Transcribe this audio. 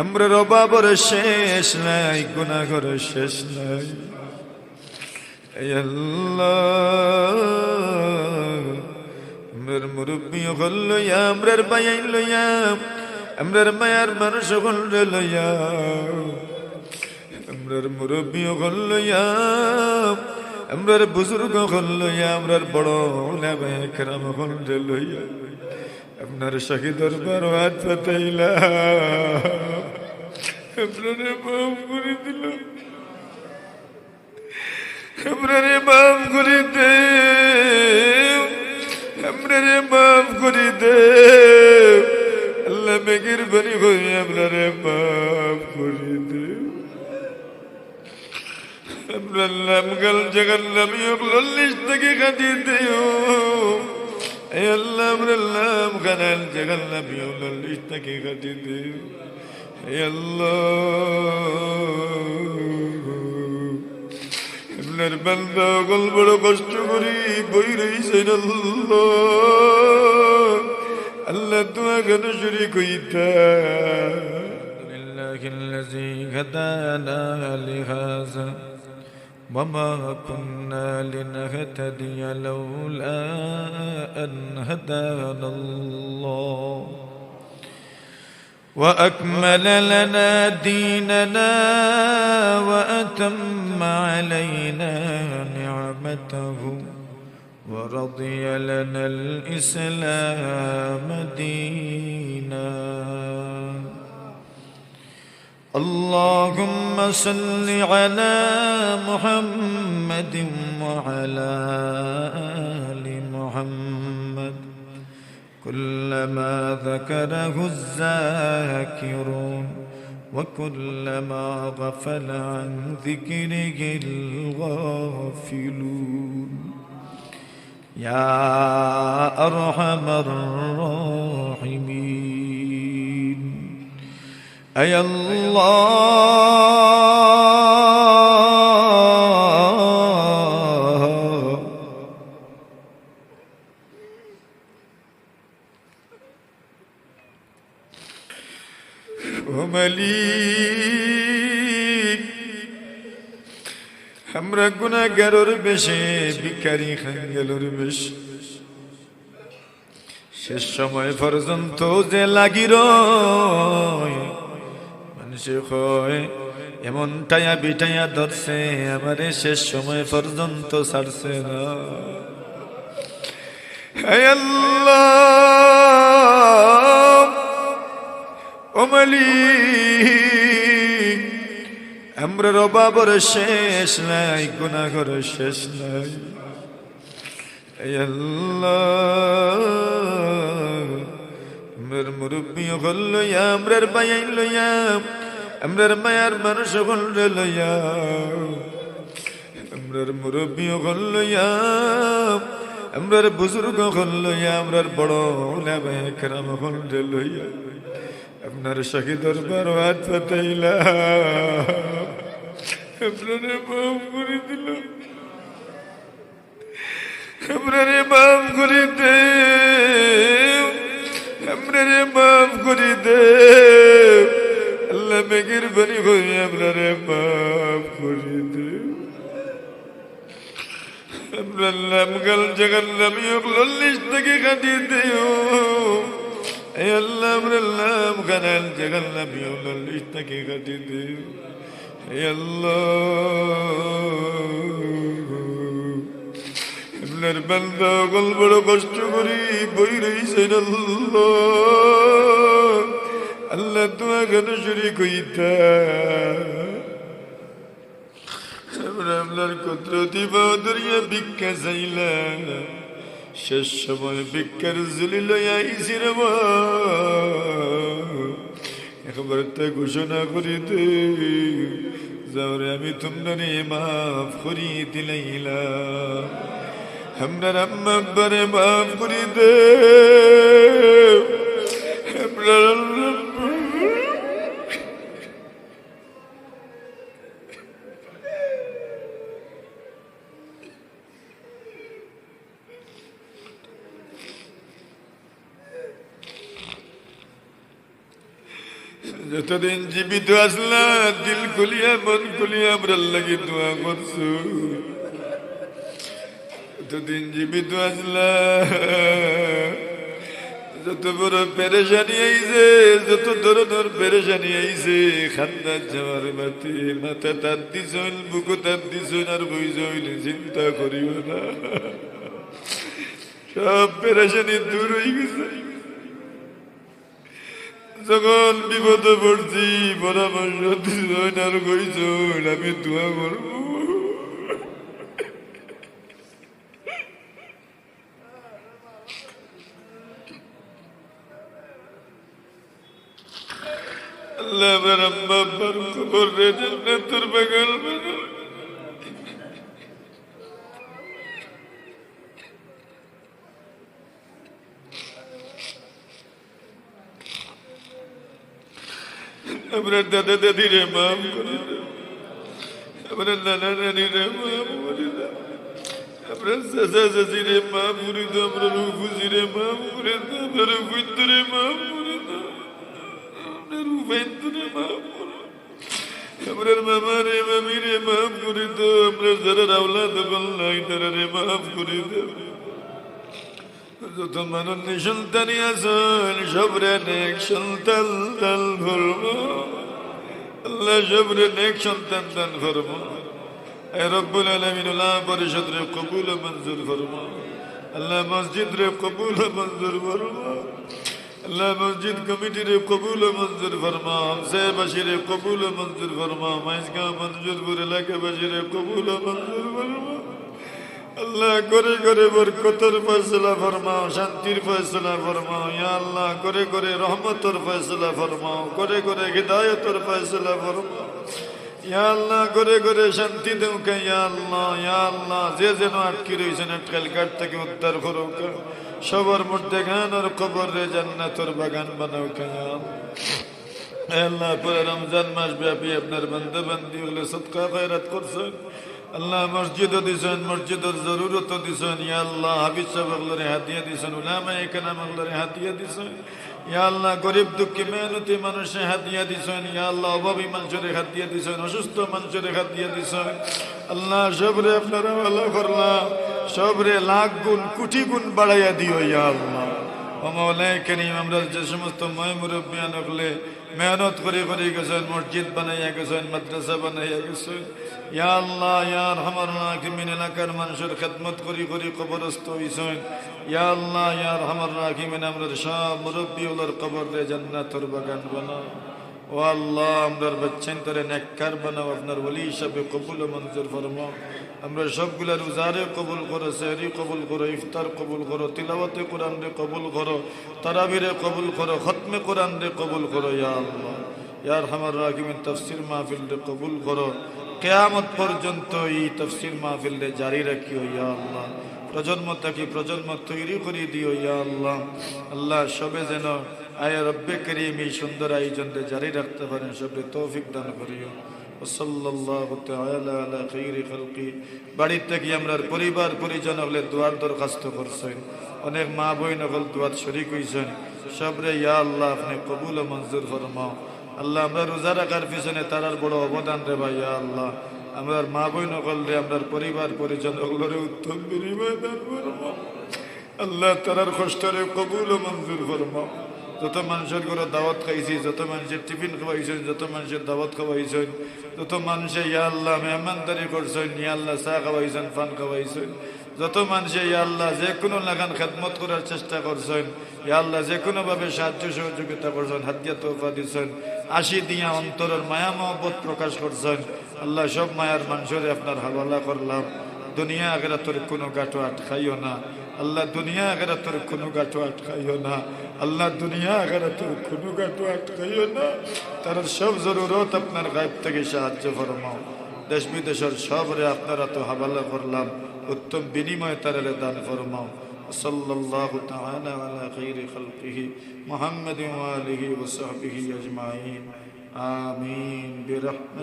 আমরা রবাবর শেষ নাই গুনাহর শেষ নাই। আমরার মুরব্বী হল লইয়া, আমরার বায়াই লইয়া, আমরার মায়ার মানুষ হল লইয়া। আমরার মুরব্বী হল লইয়া আমরার বুজুর্গ হল লইয়া আমরার বড় কেরাম হল লইয়া। আপনার শাহী দরবার হাত পাতাইলা আপনারে মাফ করে দে আপনারে মাফ করে দে আল্লাহ মেঘের বাড়ি হয়ে আপনারে মাফ করে দে আপনার নাম গল জগন নবী লল্লিশ থেকে খাতি দেও এ আল্লাহ আপনার নাম গানাল জগন নবী লল্লিশ থেকে খাতি দেও এ আল্লাহ আপনার বান্দা গল বড় কষ্ট করি বই রইছেন আল্লাহ আল্লাহ তোমার কেন শুরি কইতা لله الذي هدانا لهذا وما كنا لنهتدي لولا أن هدانا الله وأكمل لنا ديننا وأتم علينا نعمته ورضي لنا الإسلام دينا. اللهم صل على محمد وعلى آل محمد. كلما ذكره الذاكرون وكلما غفل عن ذكره الغافلون. يا أرحم الراحمين. أي الله মালিক আমরা গুণাগারর বেশে ভিকারি খাঙ্গেলর বেশ শেষ সময় পর্যন্ত যে লাগির এমন টায়া বিটাইয়া ধরছে, আমারে শেষ সময় পর্যন্ত ছাড়ছে না। মালিক আমরা রবাবর শেষ নাই, গুনাহর শেষ নাই। আমরার মুরব্বী হল আমরার লইয়া আমরার মায়ার মানুষ হল লইয়া। আমরার মুরব্বী হল লইয়া। আমরার বুজুর্গ হল লইয়া। আমরার বড় কেরাম হল লইয়া। আপনার শাহী দরবার হাত পাতাইলা আপনারে মাফ করে দিল। আপনারে মাফ নবী লল্লিশ থেকে কাটিয়ে দেও। এই আল্লাহ আমরা নাম গানাল জগন নবী লল্লিশ থেকে কাটিয়ে দেও। এই আল্লাহ। আপনার বান্দা গল বড় কষ্ট করি বই রইছেন আল্লাহ। তোমার কেন শুরি কইতা আমরা আপনার কুদরতি বাদরিয়া ভিক্ষা চাইলাম শেষ সময় ভিক্ষার জুলি লইয়াইছি রে। একবার তা ঘোষণা করিতে যাওয়ারে আমি তোমারে মাফ করি দিলাইলাম আমরা আম্মা আব্বারে মাফ করি দে যতদিন জীবিত আসলা, দিল খুলিয়া, মন খুলিয়া আমরা লাগি দোয়া করছ। যতদিন জীবিত আসলা, যত বড় পেরেশানি আইছে, যত ধরনের পেরেশানি আইছে, খান্দা যাওয়ার মাতি মাথা তার দিছন বুকু তার দিছন আর বইজ হইলে চিন্তা করিও না। সব পেরেশানি দূর হয়ে গেছে। যখন বিপদে পড়ছি পরামর্শ কইছ আমি দোয়া করব। আল্লাহ আমার আব্বার খবর রে আমরা দাদা দাদিরে মাফ করে দাও আমরা নানা নানিরে মাফ করে দাও আমরা চাচা চাচিরে মাফ করে দাও আমরা রুফুজিরে মাফ করে দাও আমরা রুফিন্দরে মাফ করে দাও আমরা রুফাইন্দরে মাফ করে দাও। আমরার মামারে মামিরে মাফ করে দাও আমরা যারা আওলাদ নাই তারা মাফ করে দাও যত মানুষ সন্তানি আসল সবরে নেক সন্তান দান করব আল্লাহ সবরে নেক সন্তান দান করব রব্বুল আলমিন আল্লাহ পরিষদ রে কবুল মঞ্জুর করব আল্লাহ মসজিদ রে কবুল মঞ্জুর করব আল্লাহ মসজিদ কমিটি রে কবুল মঞ্জুর ফরমা হামসে বাসিরে কবুল মঞ্জুর ফরমা মাইজগাঁও মঞ্জুরপুর এলাকাবাসী রে আল্লাহ করে করে বরকতর ফয়সলা ফরমাও, শান্তির ফয়সলা ফরমাও, ইয়া আল্লাহ করে করে রহমতর ফয়সলা ফরমাও, করে করে হৃদায়তর ফয়সলা ফরমাও। ইয়া আল্লাহ করে করে শান্তি দেও কে ইয়া আল্লাহ ইয়া আল্লাহ, যে যেন আটকে রয়েছেন আটকাল কাট থেকে উদ্ধার করো কে সবার মধ্যে গান আর কবর রে, জান্নাতর বাগান বানাও ইয়া আল্লাহ। আল্লাহ রমজান মাস ব্যাপী আপনার বন্ধু বান্ধি হলে সৎকা খয়রাত করছেন। আল্লাহ মসজিদও দিছেন, মসজিদের জরুরত দিছেন। ইয়া আল্লাহ হাবিজ সাহেবগুলোরে হাতিয়া দিছেন উলামা এখানে আমগুলোরে হাতিয়া দিছেন। ইয়া আল্লাহ গরিব দুঃখী, মেহনতি মানুষে হাতিয়া দিছেন। ইয়া আল্লাহ অভাবী মানুষের হাতিয়া দিছেন, অসুস্থ মানুষের হাতিয়া দিছেন। আল্লাহ সবরে আপনারা ভালো করলাম, সবরে লাখ গুণ, কোটি গুণ বাড়াইয়া দিও ইয়া আল্লাহ। যে সমস্ত ময় মুরব্বিয়ান হলে মেহনত করে করে গেছেন, মসজিদ বানাইয়া গেছেন, মাদ্রাসা বানাইয়া গেছেন। ইয়া আল্লাহ, ইয়া রহমান রাহিমিন, এলাকার মানুষের খেদমত করি করি কবরস্থ হইছেন। ইয়া আল্লাহ, ইয়া রহমান রাহিমিন, আমরা সব মুরব্বী ওলার কবর রে জান্নাতর বাগান বানাও। ও আল্লাহ, আমরার বাচ্চান করে নেককার বানাও, আপনার ওলি হিসাবে কবুল ও মঞ্জুর ফরমাও। আমরা সবগুলা রোজারে কবুল করো, সেহরি কবুল করো, ইফতার কবুল করো, তিলাওয়াতে কোরআন রে কবুল করো, তারাবিরে কবুল করো, খতমে কোরআন রে কবুল করো, ইয়া আল্লাহ। ইয়ার হামার রাকিমিন তফসির মাহফিল রে কবুল করো। কেয়ামত পর্যন্ত এই তফসির মাহফিল রে জারি রাখিও, ইয়া আল্লাহ। প্রজন্ম থাকি প্রজন্ম তৈরি করে দিও, ইয়া আল্লাহ। আল্লাহ সবে যেন আয় রব্বে করিম এই সুন্দর আয়োজনটা জারি রাখতে পারেন সবে তৌফিক দান করিও। বাড়ির থেকে আমরা পরিবার, পরিজন হলে দোয়ার দরখাস্ত করছেন। অনেক মা বইন হল দোয়ার শরিক হইছেন। সবরে ইয়া আল্লাহ, আপনি কবুল মঞ্জুর ফরমাও। আল্লাহ আমরা রোজা রাখার পিছনে তারার বড় অবদান রে ভাই, ইয়া আল্লাহ। আমরা মা বই নকল রে, আমরা পরিবার, পরিজন হলরে উত্তম আল্লাহ তারার কষ্টরে কবুল ও মঞ্জুর ফরমাও। যত মানুষের ঘরে দাওয়াত খাইছি, যত মানুষের টিফিন খাওয়াইছেন, যত মানুষের দাওয়াত খাওয়াইছেন, যত মানুষে ইয়া আল্লাহ মেহমানদারি করছেন, ইয়া আল্লাহ চা খাওয়াইছেন ফান খাওয়াইছেন, যত মানুষে ইয়া আল্লাহ যে কোনো লাগান খেদমত করার চেষ্টা করছেন, ইয়া আল্লাহ যে কোনোভাবে সাহায্য সহযোগিতা করছেন হাতিয়া তোফা দিচ্ছেন, আশি দিয়া অন্তরের মায়া মহব্বত প্রকাশ করছেন, আল্লাহ সব মায়ার মানুষের আপনার হাওয়ালা করলাম, দুনিয়া আগেরা তোর কোনো গাটো আটকাইও না। আল্লাহ দুনিয়া আগেরা তোর কোনো গাটো আটকাইও না আল্লাহ দুনিয়া আগেরা তোর কোনো গাটো আটকাইও না তার সব জরুরত আপনার গায়েব থেকে সাহায্য ফরমাও দেশ বিদেশের সবরে আপনারা তো হাবালা করলাম উত্তম বিনিময় তারে দান ফরমাও صلى الله تعالى على خير خلقه محمد وآله وصحبه أجمعين آمين برحمة